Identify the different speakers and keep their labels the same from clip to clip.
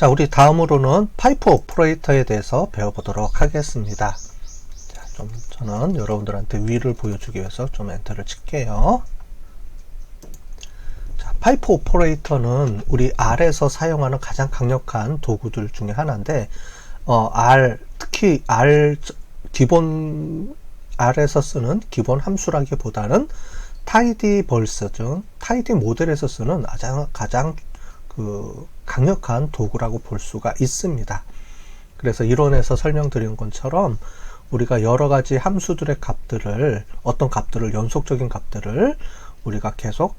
Speaker 1: 자, 우리 다음으로는 파이프 오퍼레이터에 대해서 배워보도록 하겠습니다. 자, 좀 저는 여러분들한테 위를 보여주기 위해서 좀 엔터를 칠게요. 자, 파이프 오퍼레이터는 우리 R에서 사용하는 가장 강력한 도구들 중에 하나인데, 어, R, 특히 R 기본 R에서 쓰는 기본 함수라기보다는 타이디 벌스 중 타이디 모델에서 쓰는 가장 가장 그 강력한 도구라고 볼 수가 있습니다. 그래서 이론에서 설명드린 것처럼 우리가 여러 가지 함수들의 값들을 어떤 값들을 연속적인 값들을 우리가 계속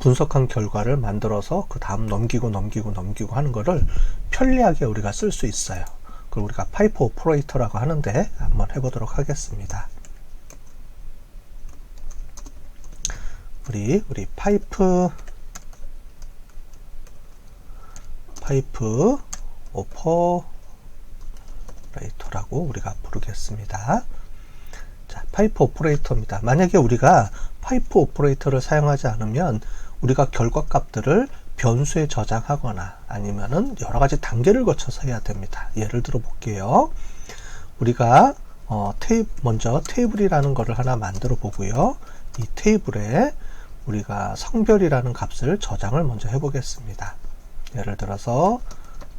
Speaker 1: 분석한 결과를 만들어서 그 다음 넘기고 넘기고 넘기고 하는 것을 편리하게 우리가 쓸 수 있어요. 그걸 우리가 파이프 오퍼레이터라고 하는데 한번 해보도록 하겠습니다. 우리 우리 파이프 파이프 오퍼레이터라고 우리가 부르겠습니다. 자, 파이프 오퍼레이터입니다. 만약에 우리가 파이프 오퍼레이터를 사용하지 않으면 우리가 결과 값들을 변수에 저장하거나 아니면은 여러 가지 단계를 거쳐서 해야 됩니다. 예를 들어 볼게요. 우리가 어, 테이 먼저 테이블이라는 것을 하나 만들어 보고요. 이 테이블에 우리가 성별이라는 값을 저장을 먼저 해 보겠습니다. 예를 들어서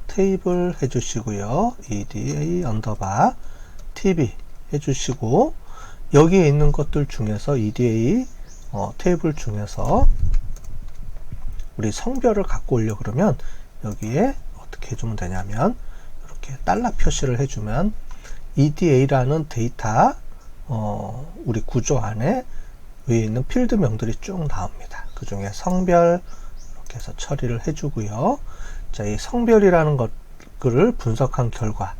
Speaker 1: 테이블 해주시고요. eda 언더바 tb 해주시고 여기에 있는 것들 중에서 eda 어, 테이블 중에서 우리 성별을 갖고 오려 그러면 여기에 어떻게 해주면 되냐면 이렇게 달러 표시를 해주면 eda라는 데이터 어, 우리 구조 안에 위에 있는 필드명들이 쭉 나옵니다. 그 중에 성별, 이렇게 해서 처리를 해주고요. 자, 이 성별이라는 것을 분석한 결과.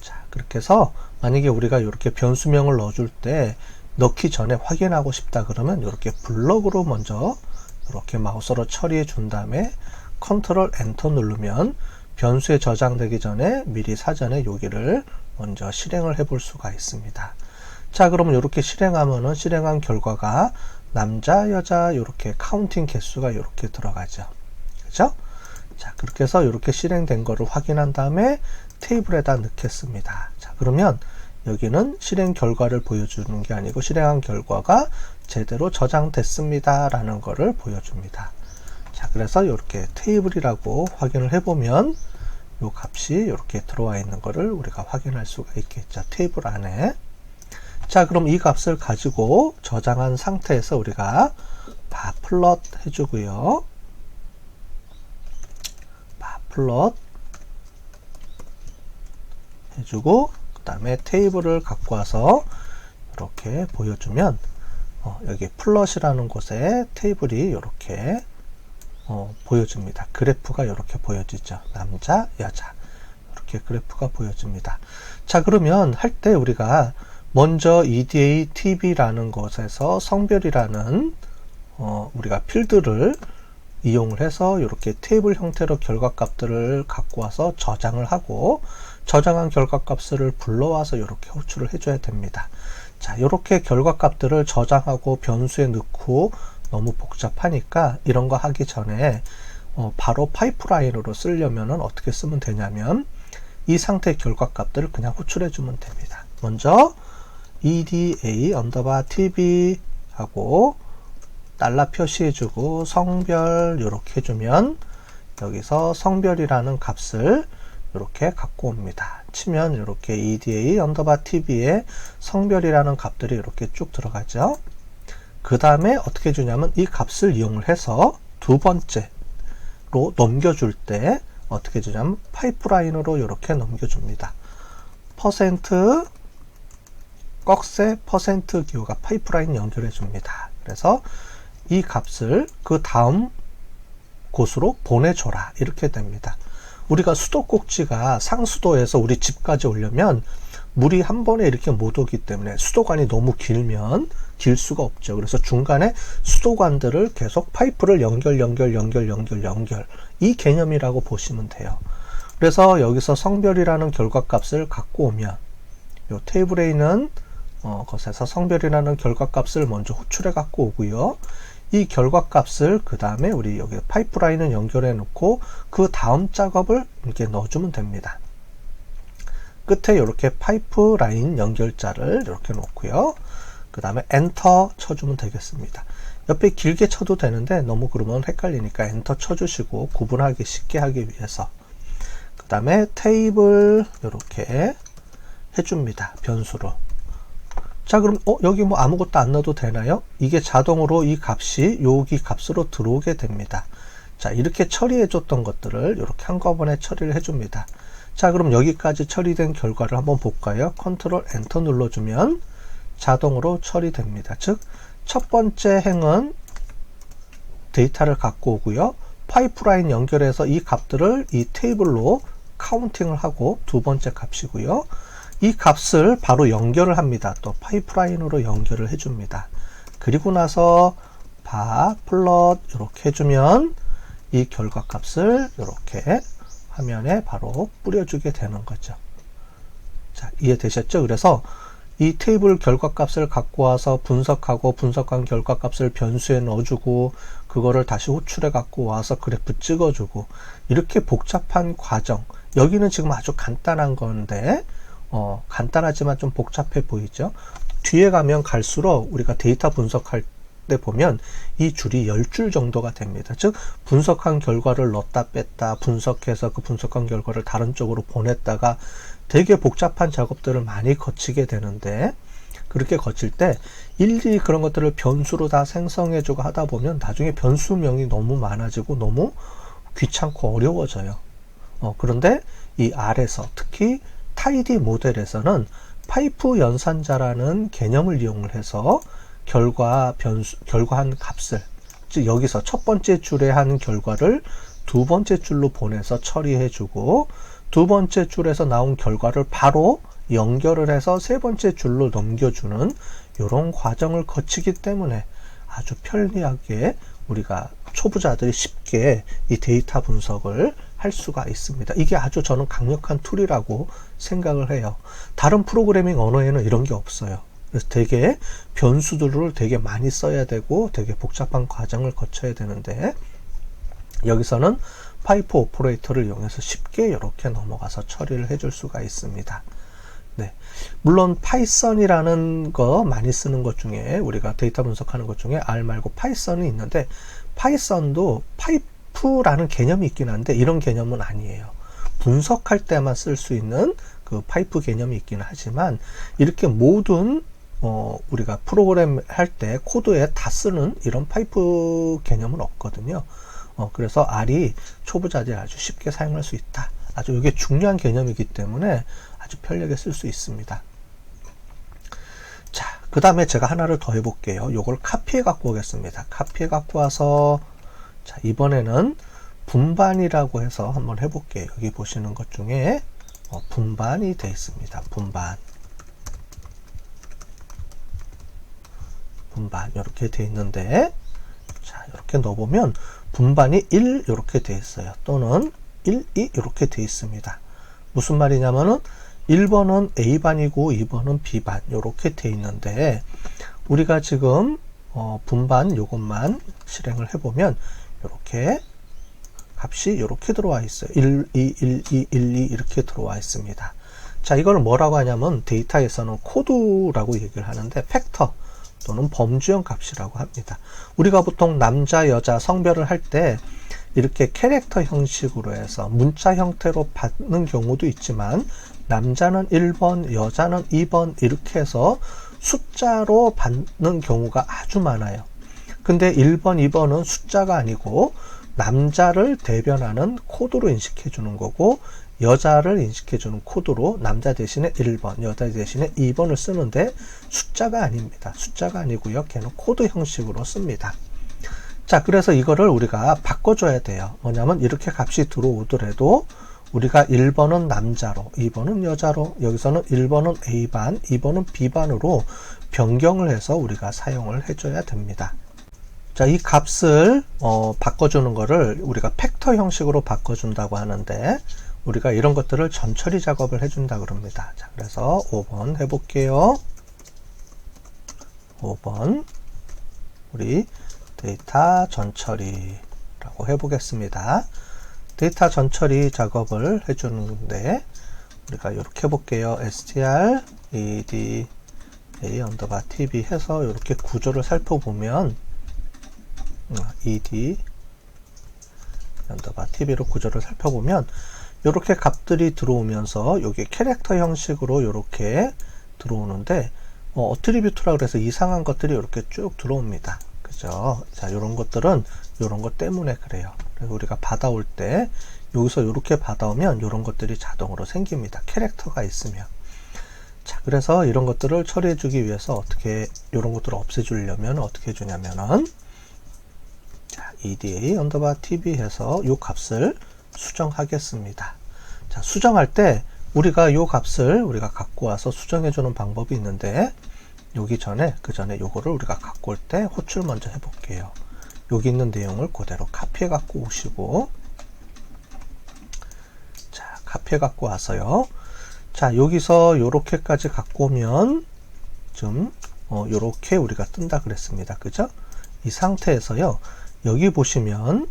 Speaker 1: 자, 그렇게 해서 만약에 우리가 이렇게 변수명을 넣어줄 때 넣기 전에 확인하고 싶다 그러면 이렇게 블럭으로 먼저 이렇게 마우스로 처리해 준 다음에 컨트롤 엔터 누르면 변수에 저장되기 전에 미리 사전에 여기를 먼저 실행을 해 볼 수가 있습니다. 자, 그러면 이렇게 실행하면은 실행한 결과가 남자, 여자 이렇게 카운팅 개수가 이렇게 들어가죠. 그죠? 자, 그렇게 해서 이렇게 실행된 거를 확인한 다음에 테이블에다 넣겠습니다. 자, 그러면 여기는 실행 결과를 보여주는 게 아니고 실행한 결과가 제대로 저장됐습니다. 라는 거를 보여줍니다. 자, 그래서 이렇게 테이블이라고 확인을 해보면 이 값이 이렇게 들어와 있는 거를 우리가 확인할 수가 있겠죠. 테이블 안에. 자, 그럼 이 값을 가지고 저장한 상태에서 우리가 바 플롯 해주고요. 바 플롯 해주고 그 다음에 테이블을 갖고 와서 이렇게 보여주면 어, 여기 플롯이라는 곳에 테이블이 이렇게 어, 보여줍니다. 그래프가 이렇게 보여지죠. 남자, 여자 이렇게 그래프가 보여집니다. 자 그러면 할 때 우리가 먼저 EDA TV라는 것에서 성별이라는 어, 우리가 필드를 이용을 해서 이렇게 테이블 형태로 결과값들을 갖고 와서 저장을 하고 저장한 결과값을 불러와서 이렇게 호출을 해줘야 됩니다. 자, 이렇게 결과값들을 저장하고 변수에 넣고 너무 복잡하니까 이런 거 하기 전에 어, 바로 파이프라인으로 쓰려면 어떻게 쓰면 되냐면 이 상태의 결과값들을 그냥 호출해 주면 됩니다. 먼저 eda 언더바 tb 하고 달러 표시해주고 성별 이렇게 해주면 여기서 성별이라는 값을 이렇게 갖고 옵니다. 치면 이렇게 eda 언더바 tb에 성별이라는 값들이 이렇게 쭉 들어가죠. 그 다음에 어떻게 주냐면 이 값을 이용을 해서 두 번째로 넘겨줄 때 어떻게 주냐면 파이프라인으로 이렇게 넘겨줍니다. 퍼센트 꺽쇠 퍼센트 기호가 파이프라인 연결해 줍니다. 그래서 이 값을 그 다음 곳으로 보내줘라 이렇게 됩니다. 우리가 수도꼭지가 상수도에서 우리 집까지 오려면 물이 한 번에 이렇게 못 오기 때문에 수도관이 너무 길면 길 수가 없죠. 그래서 중간에 수도관들을 계속 파이프를 연결, 연결, 연결, 연결, 연결. 이 개념이라고 보시면 돼요. 그래서 여기서 성별이라는 결과 값을 갖고 오면 이 테이블에 있는 어, 것에서 성별이라는 결과값을 먼저 호출해 갖고 오고요. 이 결과값을 그 다음에 우리 여기 파이프라인을 연결해 놓고 그 다음 작업을 이렇게 넣어주면 됩니다. 끝에 이렇게 파이프라인 연결자를 이렇게 놓고요. 그 다음에 엔터 쳐주면 되겠습니다. 옆에 길게 쳐도 되는데 너무 그러면 헷갈리니까 엔터 쳐주시고 구분하기 쉽게 하기 위해서 그 다음에 테이블 이렇게 해줍니다. 변수로 자 그럼 어 여기 뭐 아무것도 안 넣어도 되나요? 이게 자동으로 이 값이 여기 값으로 들어오게 됩니다. 자 이렇게 처리해 줬던 것들을 이렇게 한꺼번에 처리를 해줍니다. 자 그럼 여기까지 처리된 결과를 한번 볼까요? 컨트롤 엔터 눌러주면 자동으로 처리됩니다. 즉 첫 번째 행은 데이터를 갖고 오고요. 파이프라인 연결해서 이 값들을 이 테이블로 카운팅을 하고 두 번째 값이고요. 이 값을 바로 연결을 합니다. 또 파이프라인으로 연결을 해줍니다. 그리고 나서 바 플롯 이렇게 해주면 이 결과 값을 이렇게 화면에 바로 뿌려주게 되는 거죠. 자, 이해되셨죠? 그래서 이 테이블 결과값을 갖고 와서 분석하고 분석한 결과값을 변수에 넣어주고 그거를 다시 호출해 갖고 와서 그래프 찍어주고 이렇게 복잡한 과정 여기는 지금 아주 간단한 건데 어, 간단하지만 좀 복잡해 보이죠 뒤에 가면 갈수록 우리가 데이터 분석할 때 보면 이 줄이 10줄 정도가 됩니다. 즉 분석한 결과를 넣었다 뺐다 분석해서 그 분석한 결과를 다른 쪽으로 보냈다가 되게 복잡한 작업들을 많이 거치게 되는데 그렇게 거칠 때 일일이 그런 것들을 변수로 다 생성해주고 하다 보면 나중에 변수명이 너무 많아지고 너무 귀찮고 어려워져요. 어, 그런데 이 R에서 특히 타이디 모델에서는 파이프 연산자라는 개념을 이용을 해서 결과 변수 결과한 값을 즉 여기서 첫 번째 줄에 한 결과를 두 번째 줄로 보내서 처리해 주고 두 번째 줄에서 나온 결과를 바로 연결을 해서 세 번째 줄로 넘겨주는 이런 과정을 거치기 때문에 아주 편리하게 우리가 초보자들이 쉽게 이 데이터 분석을 할 수가 있습니다. 이게 아주 저는 강력한 툴이라고 생각을 해요. 다른 프로그래밍 언어에는 이런 게 없어요. 그래서 되게 변수들을 되게 많이 써야 되고 되게 복잡한 과정을 거쳐야 되는데 여기서는 파이프 오퍼레이터를 이용해서 쉽게 이렇게 넘어가서 처리를 해줄 수가 있습니다. 네. 물론 파이썬이라는 거 많이 쓰는 것 중에 우리가 데이터 분석하는 것 중에 R 말고 파이썬이 있는데 파이썬도 파이프 라는 개념이 있긴 한데 이런 개념은 아니에요. 분석할 때만 쓸 수 있는 그 파이프 개념이 있긴 하지만 이렇게 모든 어, 우리가 프로그램 할 때 코드에 다 쓰는 이런 파이프 개념은 없거든요. 어, 그래서 R이 초보자들이 아주 쉽게 사용할 수 있다. 아주 이게 중요한 개념이기 때문에 아주 편리하게 쓸 수 있습니다. 자, 그 다음에 제가 하나를 더 해볼게요. 요걸 카피해 갖고 오겠습니다. 카피해 갖고 와서, 자, 이번에는 분반이라고 해서 한번 해볼게요. 여기 보시는 것 중에 어, 분반이 되어 있습니다. 분반. 분반. 이렇게 되어 있는데, 자, 이렇게 넣어보면 분반이 1 이렇게 되어 있어요. 또는 1, 2 이렇게 되어 있습니다. 무슨 말이냐면은 1번은 A반이고 2번은 B반 이렇게 되어 있는데 우리가 지금 어, 분반 요것만 실행을 해보면 이렇게 값이 이렇게 들어와 있어요. 1, 2, 1, 2, 1, 2 이렇게 들어와 있습니다. 자, 이걸 뭐라고 하냐면 데이터에서는 코드라고 얘기를 하는데 팩터 또는 범주형 값이라고 합니다. 우리가 보통 남자, 여자 성별을 할 때 이렇게 캐릭터 형식으로 해서 문자 형태로 받는 경우도 있지만 남자는 1번, 여자는 2번 이렇게 해서 숫자로 받는 경우가 아주 많아요. 근데 1번, 2번은 숫자가 아니고 남자를 대변하는 코드로 인식해 주는 거고 여자를 인식해 주는 코드로 남자 대신에 1번, 여자 대신에 2번을 쓰는데 숫자가 아닙니다. 숫자가 아니고요. 걔는 코드 형식으로 씁니다. 자, 그래서 이거를 우리가 바꿔줘야 돼요. 뭐냐면 이렇게 값이 들어오더라도 우리가 1번은 남자로, 2번은 여자로, 여기서는 1번은 A반, 2번은 B반으로 변경을 해서 우리가 사용을 해줘야 됩니다. 자, 이 값을 어, 바꿔주는 거를 우리가 팩터 형식으로 바꿔준다고 하는데 우리가 이런 것들을 전처리 작업을 해준다 그럽니다. 자, 그래서 5번 해볼게요. 5번. 우리 데이터 전처리라고 해보겠습니다. 데이터 전처리 작업을 해주는데 우리가 이렇게 해볼게요. str ed a 언더바 tb 해서 이렇게 구조를 살펴보면 ed 언더바 tv로 구조를 살펴보면 이렇게 값들이 들어오면서 여기 캐릭터 형식으로 이렇게 들어오는데 어, 어트리뷰트라 그래서 이상한 것들이 이렇게 쭉 들어옵니다. 그죠? 자, 이런 것들은 이런 것 때문에 그래요. 그래서 우리가 받아올 때 여기서 이렇게 받아오면 이런 것들이 자동으로 생깁니다. 캐릭터가 있으면. 자, 그래서 이런 것들을 처리해 주기 위해서 어떻게 이런 것들을 없애 주려면 어떻게 해 주냐면은 자, eda 언더바 tb 해서 이 값을 수정하겠습니다. 자, 수정할 때 우리가 이 값을 우리가 갖고 와서 수정해 주는 방법이 있는데 여기 전에 그 전에 요거를 우리가 갖고 올 때 호출 먼저 해볼게요. 여기 있는 내용을 그대로 카피해 갖고 오시고 자 카피해 갖고 와서요. 자 여기서 요렇게까지 갖고 오면 좀 어, 요렇게 우리가 뜬다 그랬습니다. 그죠? 이 상태에서요. 여기 보시면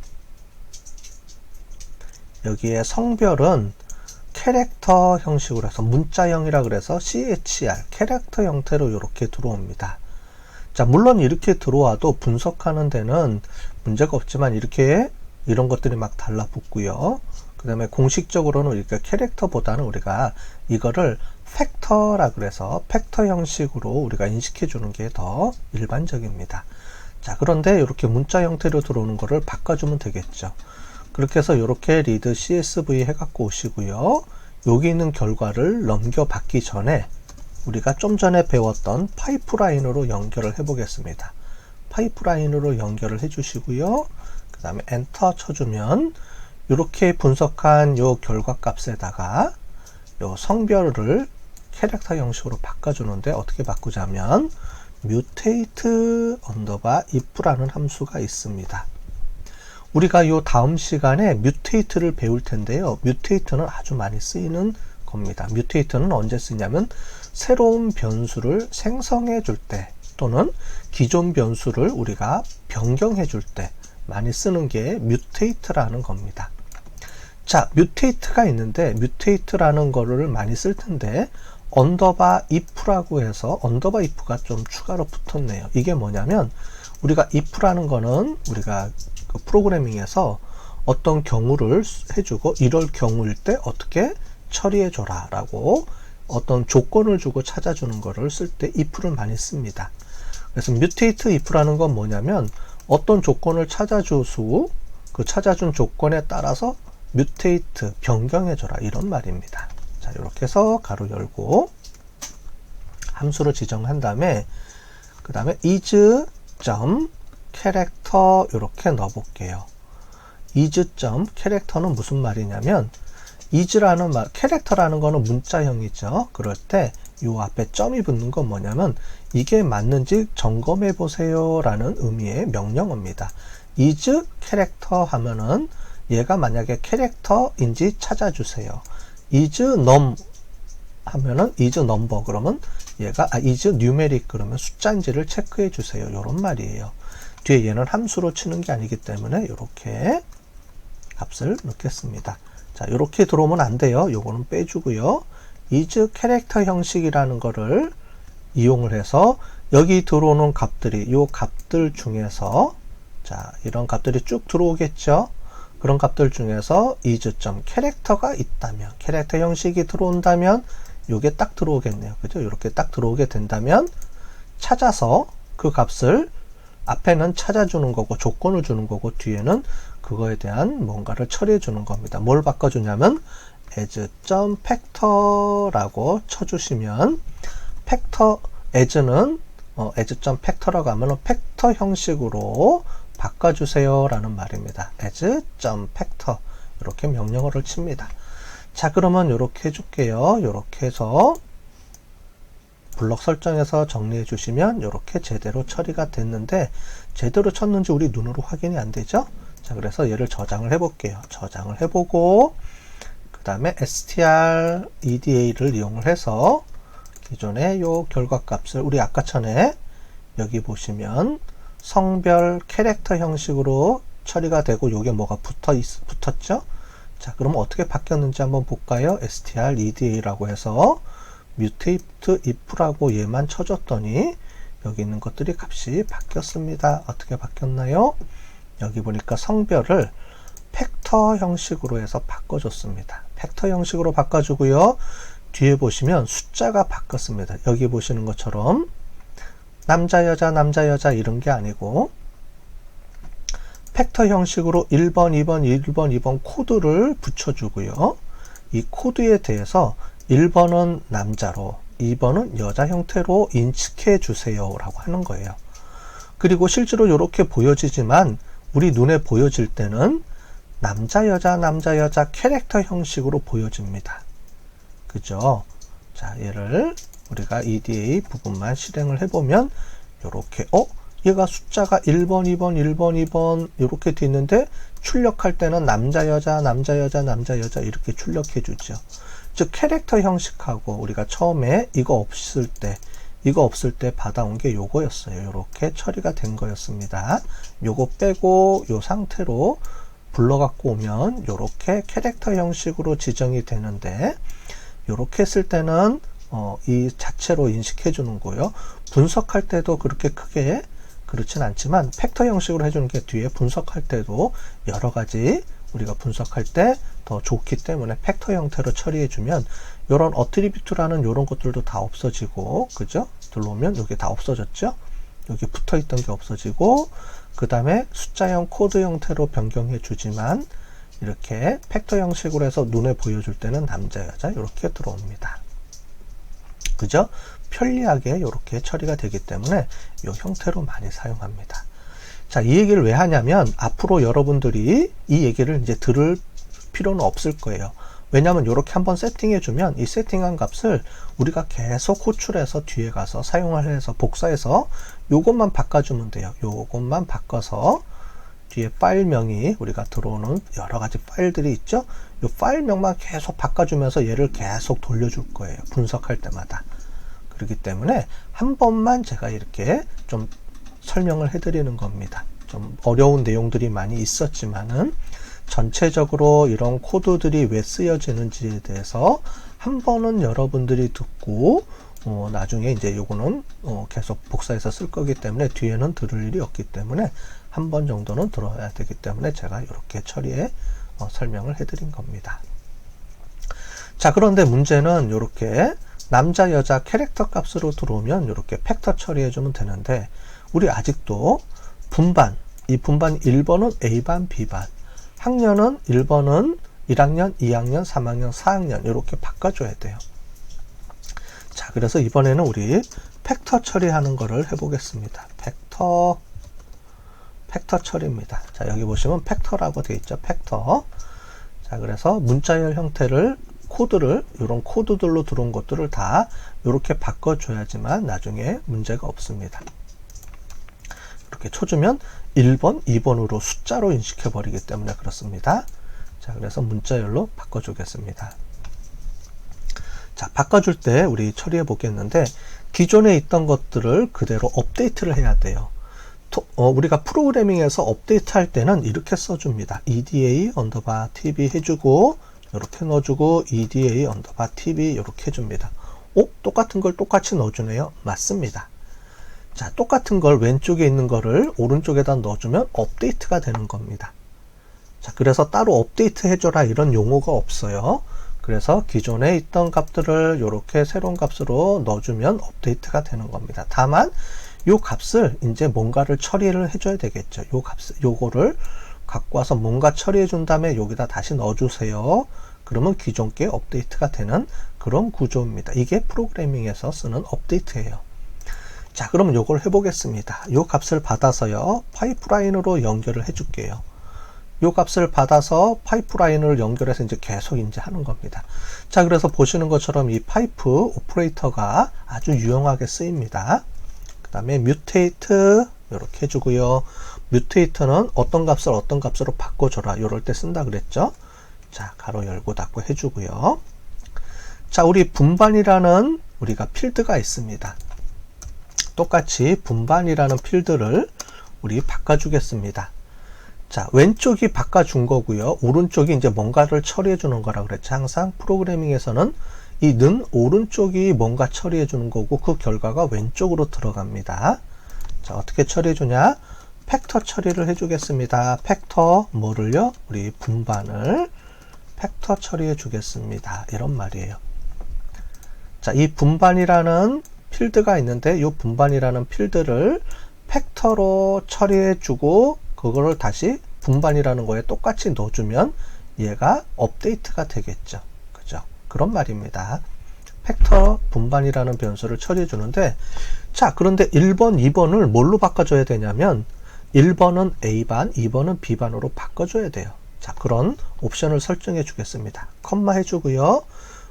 Speaker 1: 여기에 성별은 캐릭터 형식으로 해서 문자형이라 그래서 CHR 캐릭터 형태로 이렇게 들어옵니다. 자, 물론 이렇게 들어와도 분석하는 데는 문제가 없지만 이렇게 이런 것들이 막 달라붙고요. 그 다음에 공식적으로는 이렇게 캐릭터보다는 우리가 이거를 팩터라 그래서 팩터 형식으로 우리가 인식해 주는 게 더 일반적입니다. 자, 그런데 이렇게 문자 형태로 들어오는 거를 바꿔주면 되겠죠. 그렇게 해서 이렇게 리드 CSV 해갖고 오시고요. 여기 있는 결과를 넘겨 받기 전에 우리가 좀 전에 배웠던 파이프라인으로 연결을 해 보겠습니다. 파이프라인으로 연결을 해 주시고요. 그 다음에 엔터 쳐주면 이렇게 분석한 요 결과 값에다가 요 성별을 캐릭터 형식으로 바꿔주는데 어떻게 바꾸자면 mutate 언더바 if라는 함수가 있습니다. 우리가 이 다음 시간에 뮤테이트를 배울 텐데요. 뮤테이트는 아주 많이 쓰이는 겁니다. 뮤테이트는 언제 쓰냐면 새로운 변수를 생성해 줄 때 또는 기존 변수를 우리가 변경해 줄 때 많이 쓰는 게 뮤테이트라는 겁니다. 자, 뮤테이트가 있는데 뮤테이트라는 거를 많이 쓸 텐데 언더바 if라고 해서 언더바 if가 좀 추가로 붙었네요. 이게 뭐냐면 우리가 if라는 거는 우리가 그 프로그래밍에서 어떤 경우를 해주고 이럴 경우일 때 어떻게 처리해 줘라 라고 어떤 조건을 주고 찾아주는 거를 쓸 때 if를 많이 씁니다. 그래서 mutate if라는 건 뭐냐면 어떤 조건을 찾아주수 그 찾아준 조건에 따라서 mutate 변경해 줘라 이런 말입니다. 자 이렇게 해서 가로 열고 함수를 지정한 다음에 그 다음에 is 캐릭터 이렇게 넣어볼게요. is.점 캐릭터는 무슨 말이냐면 is라는 말 캐릭터라는 거는 문자형이죠. 그럴 때이 앞에 점이 붙는 건 뭐냐면 이게 맞는지 점검해 보세요라는 의미의 명령어입니다. is 캐릭터 하면은 얘가 만약에 캐릭터인지 찾아주세요. Is num 하면은 is number 그러면 얘가 아, is numeric 그러면 숫자인지를 체크해 주세요. 이런 말이에요. 뒤에 얘는 함수로 치는 게 아니기 때문에 이렇게 값을 넣겠습니다. 자, 이렇게 들어오면 안 돼요. 요거는 빼주고요. is 캐릭터 형식이라는 거를 이용을 해서 여기 들어오는 값들이 요 값들 중에서 자, 이런 값들이 쭉 들어오겠죠. 그런 값들 중에서 is 캐릭터가 있다면 캐릭터 형식이 들어온다면 요게 딱 들어오겠네요. 그죠? 이렇게 딱 들어오게 된다면 찾아서 그 값을 앞에는 찾아주는 거고 조건을 주는 거고 뒤에는 그거에 대한 뭔가를 처리해 주는 겁니다. 뭘 바꿔주냐면 as.factor라고 쳐주시면 팩터 as는 어, as.factor라고 하면 팩터 형식으로 바꿔주세요 라는 말입니다. as.factor 이렇게 명령어를 칩니다. 자 그러면 이렇게 해줄게요. 이렇게 해서 블럭 설정에서 정리해 주시면 이렇게 제대로 처리가 됐는데 제대로 쳤는지 우리 눈으로 확인이 안 되죠 자 그래서 얘를 저장을 해 볼게요 저장을 해보고 그 다음에 str ada를 이용을 해서 기존의 요 결과 값을 우리 아까 전에 여기 보시면 성별 캐릭터 형식으로 처리가 되고 요게 뭐가 붙어 있, 붙었죠? 자, 그럼 어떻게 바뀌었는지 한번 볼까요? str eda라고 해서 mutate if라고 얘만 쳐줬더니 여기 있는 것들이 값이 바뀌었습니다. 어떻게 바뀌었나요? 여기 보니까 성별을 팩터 형식으로 해서 바꿔줬습니다. 팩터 형식으로 바꿔주고요. 뒤에 보시면 숫자가 바뀌었습니다. 여기 보시는 것처럼 남자, 여자, 남자, 여자 이런 게 아니고 팩터 형식으로 1번, 2번, 1번, 2번 코드를 붙여주고요. 이 코드에 대해서 1번은 남자로, 2번은 여자 형태로 인식해 주세요. 라고 하는 거예요. 그리고 실제로 이렇게 보여지지만 우리 눈에 보여질 때는 남자, 여자, 남자, 여자 캐릭터 형식으로 보여집니다. 그죠? 자, 얘를 우리가 EDA 부분만 실행을 해보면 이렇게 어? 얘가 숫자가 1번, 2번, 1번, 2번 이렇게 돼 있는데 출력할 때는 남자, 여자, 남자, 여자, 남자, 여자 이렇게 출력해 주죠. 즉 캐릭터 형식하고 우리가 처음에 이거 없을 때 이거 없을 때 받아온 게 요거였어요. 이렇게 처리가 된 거였습니다. 요거 빼고 요 상태로 불러갖고 오면 이렇게 캐릭터 형식으로 지정이 되는데 이렇게 했을 때는 어, 이 자체로 인식해 주는 거요. 분석할 때도 그렇게 크게 그렇진 않지만 팩터 형식으로 해주는 게 뒤에 분석할 때도 여러 가지 우리가 분석할 때 더 좋기 때문에 팩터 형태로 처리해 주면 이런 어트리뷰트라는 이런 것들도 다 없어지고 그죠? 들어오면 여기 다 없어졌죠? 여기 붙어 있던 게 없어지고 그 다음에 숫자형 코드 형태로 변경해 주지만 이렇게 팩터 형식으로 해서 눈에 보여줄 때는 남자 여자 이렇게 들어옵니다. 그죠? 편리하게 이렇게 처리가 되기 때문에 이 형태로 많이 사용합니다. 자, 이 얘기를 왜 하냐면 앞으로 여러분들이 이 얘기를 이제 들을 필요는 없을 거예요. 왜냐하면 이렇게 한번 세팅해 주면 이 세팅한 값을 우리가 계속 호출해서 뒤에 가서 사용을 해서 복사해서 요것만 바꿔주면 돼요. 요것만 바꿔서 뒤에 파일명이 우리가 들어오는 여러 가지 파일들이 있죠. 이 파일명만 계속 바꿔주면서 얘를 계속 돌려줄 거예요. 분석할 때마다. 그렇기 때문에 한 번만 제가 이렇게 좀 설명을 해드리는 겁니다. 좀 어려운 내용들이 많이 있었지만은 전체적으로 이런 코드들이 왜 쓰여지는지에 대해서 한 번은 여러분들이 듣고 어, 나중에 이제 요거는 어, 계속 복사해서 쓸 거기 때문에 뒤에는 들을 일이 없기 때문에 한 번 정도는 들어야 되기 때문에 제가 이렇게 처리해 어, 설명을 해드린 겁니다. 자 그런데 문제는 이렇게 남자 여자 캐릭터 값으로 들어오면 이렇게 팩터 처리해 주면 되는데 우리 아직도 분반 이 분반 1번은 A반 B반 학년은 1번은 1학년, 2학년, 3학년, 4학년 이렇게 바꿔줘야 돼요. 자, 그래서 이번에는 우리 팩터 처리하는 거를 해보겠습니다. 팩터 팩터 처리입니다. 자, 여기 보시면 팩터라고 되어 있죠. 팩터. 자, 그래서 문자열 형태를 코드를 이런 코드들로 들어온 것들을 다 이렇게 바꿔줘야지만 나중에 문제가 없습니다. 이렇게 쳐주면 1번, 2번으로 숫자로 인식해 버리기 때문에 그렇습니다. 자, 그래서 문자열로 바꿔주겠습니다. 자, 바꿔줄 때 우리 처리해 보겠는데 기존에 있던 것들을 그대로 업데이트를 해야 돼요. 토, 어, 우리가 프로그래밍에서 업데이트 할 때는 이렇게 써줍니다. eda 언더바 tb 해주고 이렇게 넣어주고 eda 언더바 tb 이렇게 해줍니다. 오, 똑같은 걸 똑같이 넣어주네요. 맞습니다. 자, 똑같은 걸 왼쪽에 있는 거를 오른쪽에다 넣어주면 업데이트가 되는 겁니다. 자, 그래서 따로 업데이트 해줘라 이런 용어가 없어요. 그래서 기존에 있던 값들을 이렇게 새로운 값으로 넣어주면 업데이트가 되는 겁니다. 다만 요 값을 이제 뭔가를 처리를 해줘야 되겠죠. 요 값, 요거를 갖고 와서 뭔가 처리해 준 다음에 여기다 다시 넣어주세요. 그러면 기존 게 업데이트가 되는 그런 구조입니다. 이게 프로그래밍에서 쓰는 업데이트예요. 자, 그러면 요걸 해보겠습니다. 요 값을 받아서요, 파이프라인으로 연결을 해줄게요. 요 값을 받아서 파이프라인을 연결해서 이제 계속 이제 하는 겁니다. 자, 그래서 보시는 것처럼 이 파이프 오퍼레이터가 아주 유용하게 쓰입니다. 그 다음에 뮤테이트 이렇게 해주고요. 뮤테이트는 어떤 값을 어떤 값으로 바꿔줘라 이럴 때 쓴다 그랬죠. 자, 가로 열고 닫고 해주고요. 자, 우리 분반이라는 우리가 필드가 있습니다. 똑같이 분반이라는 필드를 우리 바꿔주겠습니다. 자, 왼쪽이 바꿔준 거고요. 오른쪽이 이제 뭔가를 처리해 주는 거라 그랬죠. 항상 프로그래밍에서는 이 는 오른쪽이 뭔가 처리해 주는 거고 그 결과가 왼쪽으로 들어갑니다. 자, 어떻게 처리해 주냐? 팩터 처리를 해 주겠습니다. 팩터 뭐를요? 우리 분반을 팩터 처리해 주겠습니다. 이런 말이에요. 자, 이 분반이라는 필드가 있는데 이 분반이라는 필드를 팩터로 처리해 주고 그거를 다시 분반이라는 거에 똑같이 넣어주면 얘가 업데이트가 되겠죠. 그런 말입니다. 팩터 분반이라는 변수를 처리해 주는데 자 그런데 1번, 2번을 뭘로 바꿔줘야 되냐면 1번은 A반, 2번은 B반으로 바꿔줘야 돼요. 자 그런 옵션을 설정해 주겠습니다. 컴마 해주고요.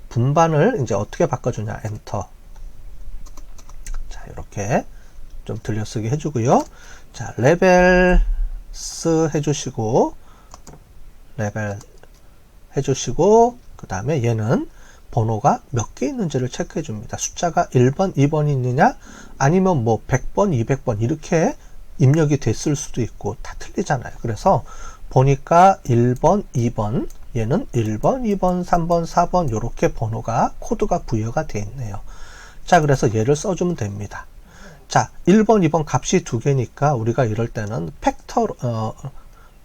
Speaker 1: 분반을 이제 어떻게 바꿔주냐 엔터 자 이렇게 좀 들려쓰기 해주고요. 자 레벨스 해주시고 레벨 해주시고 그 다음에 얘는 번호가 몇 개 있는지를 체크해 줍니다. 숫자가 1번, 2번이 있느냐 아니면 뭐 100번, 200번 이렇게 입력이 됐을 수도 있고 다 틀리잖아요. 그래서 보니까 1번, 2번 얘는 1번, 2번, 3번, 4번 이렇게 번호가 코드가 부여가 되어 있네요. 자 그래서 얘를 써주면 됩니다. 자 1번, 2번 값이 두 개니까 우리가 이럴 때는 팩터 어,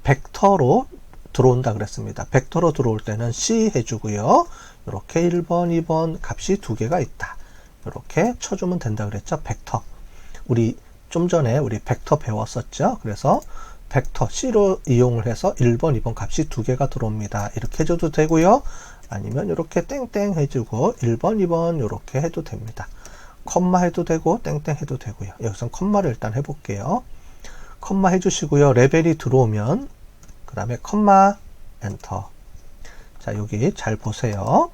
Speaker 1: 벡터로 들어온다 그랬습니다. 벡터로 들어올 때는 C 해주고요. 이렇게 1번, 2번 값이 두 개가 있다. 이렇게 쳐주면 된다 그랬죠. 벡터. 우리 좀 전에 우리 벡터 배웠었죠. 그래서 벡터 C로 이용을 해서 1번, 2번 값이 두 개가 들어옵니다. 이렇게 해줘도 되고요. 아니면 이렇게 땡땡 해주고 1번, 2번 이렇게 해도 됩니다. 컴마 해도 되고 땡땡 해도 되고요. 여기서 컴마를 일단 해볼게요. 컴마 해주시고요. 레벨이 들어오면 그 다음에 컴마 엔터 자 여기 잘 보세요.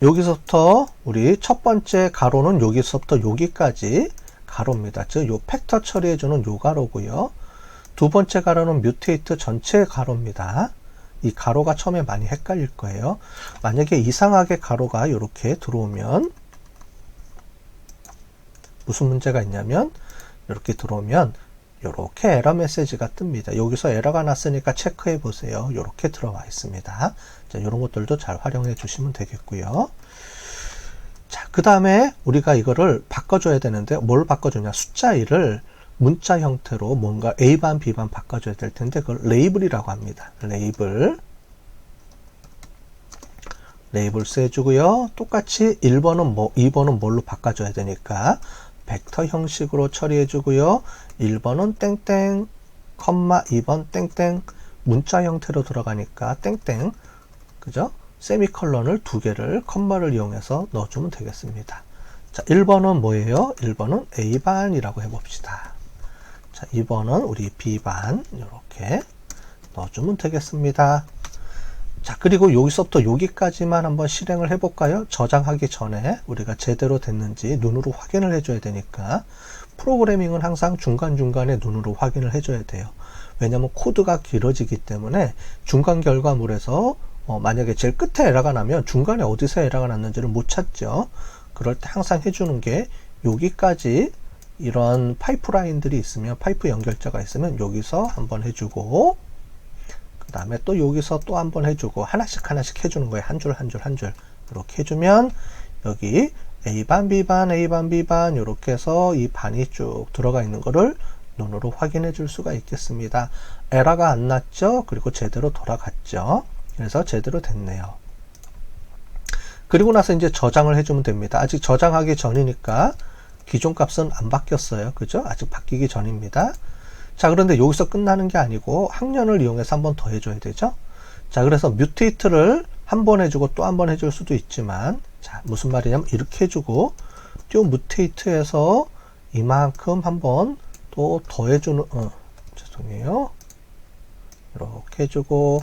Speaker 1: 여기서부터 우리 첫 번째 가로는 여기서부터 여기까지 가로입니다. 즉, 요 팩터 처리해 주는 요 가로고요. 두 번째 가로는 뮤테이트 전체 가로입니다. 이 가로가 처음에 많이 헷갈릴 거예요. 만약에 이상하게 가로가 이렇게 들어오면 무슨 문제가 있냐면 이렇게 들어오면 이렇게 에러 메시지가 뜹니다. 여기서 에러가 났으니까 체크해 보세요. 이렇게 들어와 있습니다. 자, 이런 것들도 잘 활용해 주시면 되겠고요. 자, 그 다음에 우리가 이거를 바꿔줘야 되는데 뭘 바꿔주냐? 숫자 1을 문자 형태로 뭔가 A반, B반 바꿔줘야 될 텐데 그걸 레이블이라고 합니다. 레이블. 레이블 써주고요. 똑같이 1번은 뭐, 2번은 뭘로 바꿔줘야 되니까 벡터 형식으로 처리해 주고요. 1번은 땡땡, 컴마 2번 땡땡, 문자 형태로 들어가니까 땡땡, 그죠? 세미컬런을 두 개를 컴마를 이용해서 넣어주면 되겠습니다. 자, 1번은 뭐예요? 1번은 A반이라고 해봅시다. 자, 2번은 우리 B반 이렇게 넣어주면 되겠습니다. 자, 그리고 여기서부터 여기까지만 한번 실행을 해볼까요? 저장하기 전에 우리가 제대로 됐는지 눈으로 확인을 해줘야 되니까 프로그래밍은 항상 중간중간에 눈으로 확인을 해줘야 돼요. 왜냐하면 코드가 길어지기 때문에 중간 결과물에서 어, 만약에 제일 끝에 에러가 나면 중간에 어디서 에러가 났는지를 못 찾죠. 그럴 때 항상 해주는 게 여기까지 이런 파이프라인들이 있으면 파이프 연결자가 있으면 여기서 한번 해주고 그 다음에 또 여기서 또 한 번 해주고 하나씩 하나씩 해주는 거예요. 한 줄 한 줄 한 줄 이렇게 해주면 여기 A반 B반 A반 B반 이렇게 해서 이 반이 쭉 들어가 있는 거를 눈으로 확인해 줄 수가 있겠습니다. 에러가 안 났죠? 그리고 제대로 돌아갔죠? 그래서 제대로 됐네요. 그리고 나서 이제 저장을 해주면 됩니다. 아직 저장하기 전이니까 기존 값은 안 바뀌었어요. 그죠? 아직 바뀌기 전입니다. 자, 그런데 여기서 끝나는 게 아니고 학년을 이용해서 한 번 더 해줘야 되죠? 자, 그래서 뮤테이트를 한 번 해주고 또 한 번 해줄 수도 있지만, 자, 무슨 말이냐면 이렇게 해주고, 또 뮤테이트에서 이만큼 한 번 또 더 해주는, 어, 죄송해요. 이렇게 해주고,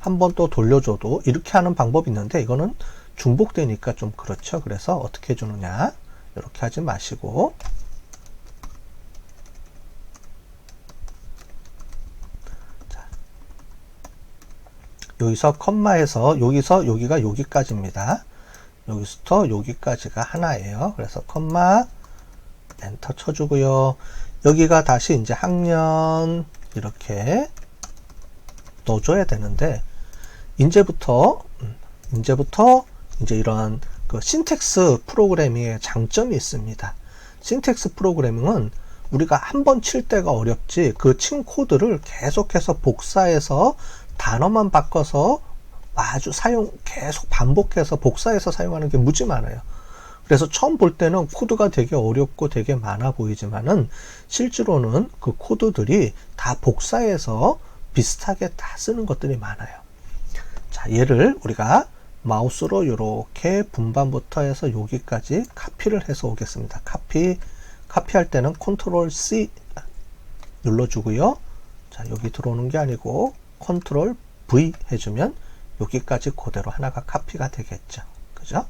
Speaker 1: 한 번 또 돌려줘도 이렇게 하는 방법이 있는데 이거는 중복되니까 좀 그렇죠. 그래서 어떻게 해주느냐 이렇게 하지 마시고 여기서 컴마에서 여기서 여기가 여기까지입니다. 여기서부터 여기까지가 하나예요. 그래서 컴마 엔터 쳐주고요. 여기가 다시 이제 학년 이렇게 넣어줘야 되는데 이제부터 음, 이제부터 이제 이러한 그 신텍스 프로그래밍의 장점이 있습니다. 신텍스 프로그래밍은 우리가 한 번 칠 때가 어렵지 그 친 코드를 계속해서 복사해서 단어만 바꿔서 아주 사용 계속 반복해서 복사해서 사용하는 게 무지 많아요. 그래서 처음 볼 때는 코드가 되게 어렵고 되게 많아 보이지만은 실제로는 그 코드들이 다 복사해서 비슷하게 다 쓰는 것들이 많아요. 자, 얘를 우리가 마우스로 이렇게 분반부터 해서 여기까지 카피를 해서 오겠습니다. 카피, 카피할 때는 컨트롤 C 눌러주고요. 자, 여기 들어오는 게 아니고 컨트롤 V 해주면 여기까지 그대로 하나가 카피가 되겠죠. 그죠?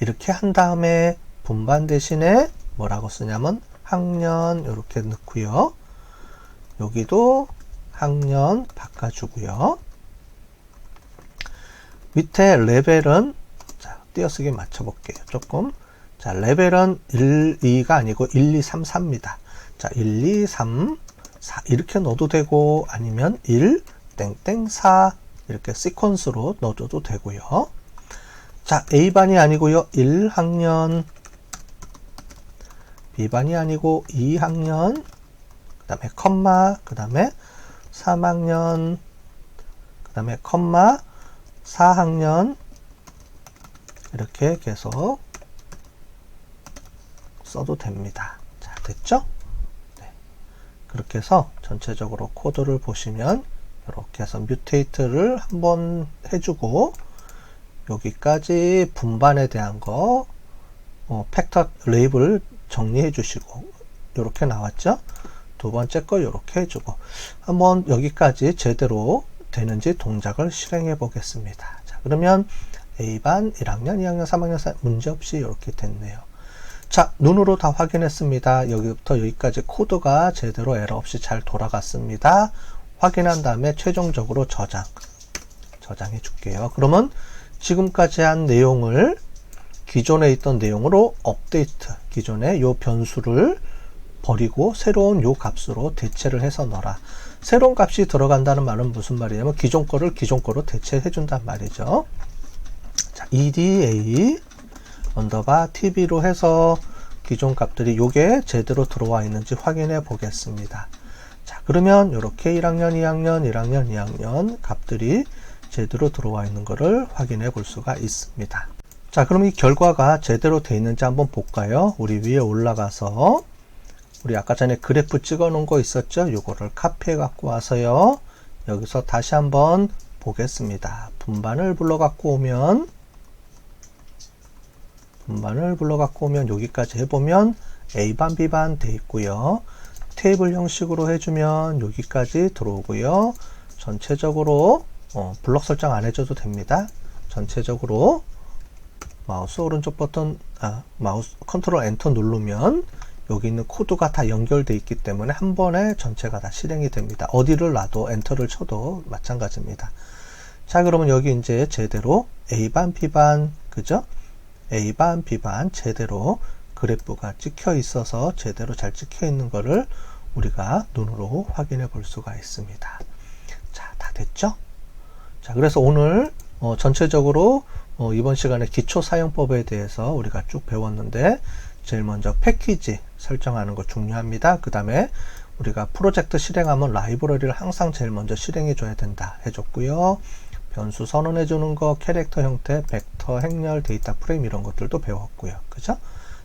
Speaker 1: 이렇게 한 다음에 분반 대신에 뭐라고 쓰냐면 학년 이렇게 넣고요. 여기도 학년 바꿔주고요. 밑에 레벨은 자, 띄어쓰기 맞춰볼게요. 조금 자 레벨은 1, 2가 아니고 1, 2, 3, 4입니다. 자 1, 2, 3, 4 이렇게 넣어도 되고 아니면 1, 땡땡 4 이렇게 시퀀스로 넣어줘도 되고요. 자 A반이 아니고요. 1학년 B반이 아니고 2학년 그 다음에 컴마 그 다음에 3학년 그 다음에 컴마 4학년 이렇게 계속 써도 됩니다. 자, 됐죠? 네. 그렇게 해서 전체적으로 코드를 보시면 이렇게 해서 뮤테이트를 한번 해주고 여기까지 분반에 대한 거 어, 팩터 레이블 정리해 주시고 이렇게 나왔죠? 두 번째 거 이렇게 해주고 한번 여기까지 제대로 되는지 동작을 실행해 보겠습니다. 자, 그러면 A반 1학년, 2학년, 3학년 문제없이 이렇게 됐네요. 자, 눈으로 다 확인했습니다. 여기부터 여기까지 코드가 제대로 에러 없이 잘 돌아갔습니다. 확인한 다음에 최종적으로 저장, 저장해 줄게요. 그러면 지금까지 한 내용을 기존에 있던 내용으로 업데이트, 기존의 요 변수를 버리고 새로운 요 값으로 대체를 해서 넣어라. 새로운 값이 들어간다는 말은 무슨 말이냐면 기존 거를 기존 거로 대체해 준단 말이죠. 자, EDA 언더바 TV로 해서 기존 값들이 요게 제대로 들어와 있는지 확인해 보겠습니다. 자, 그러면 이렇게 1학년, 2학년, 1학년, 2학년 값들이 제대로 들어와 있는 것을 확인해 볼 수가 있습니다. 자, 그럼 이 결과가 제대로 되어 있는지 한번 볼까요? 우리 위에 올라가서 우리 아까 전에 그래프 찍어 놓은 거 있었죠? 요거를 카피해 갖고 와서요. 여기서 다시 한번 보겠습니다. 분반을 불러 갖고 오면 분반을 불러 갖고 오면 여기까지 해보면 A반 B반 돼 있고요. 테이블 형식으로 해주면 여기까지 들어오고요. 전체적으로 어, 블럭 설정 안 해줘도 됩니다. 전체적으로 마우스 오른쪽 버튼 아, 마우스 컨트롤 엔터 누르면 여기 있는 코드가 다 연결되어 있기 때문에 한 번에 전체가 다 실행이 됩니다. 어디를 놔도 엔터를 쳐도 마찬가지입니다. 자, 그러면 여기 이제 제대로 A반, B반, 그죠? A반, B반 제대로 그래프가 찍혀 있어서 제대로 잘 찍혀 있는 거를 우리가 눈으로 확인해 볼 수가 있습니다. 자, 다 됐죠? 자, 그래서 오늘 어, 전체적으로 어, 이번 시간에 기초 사용법에 대해서 우리가 쭉 배웠는데 제일 먼저 패키지 설정하는 거 중요합니다. 그 다음에 우리가 프로젝트 실행하면 라이브러리를 항상 제일 먼저 실행해 줘야 된다 해줬고요. 변수 선언해 주는 거, 캐릭터 형태, 벡터, 행렬, 데이터 프레임 이런 것들도 배웠고요. 그죠?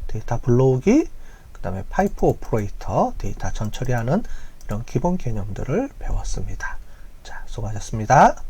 Speaker 1: 데이터 불러오기, 그 다음에 파이프 오퍼레이터, 데이터 전처리하는 이런 기본 개념들을 배웠습니다. 자, 수고하셨습니다.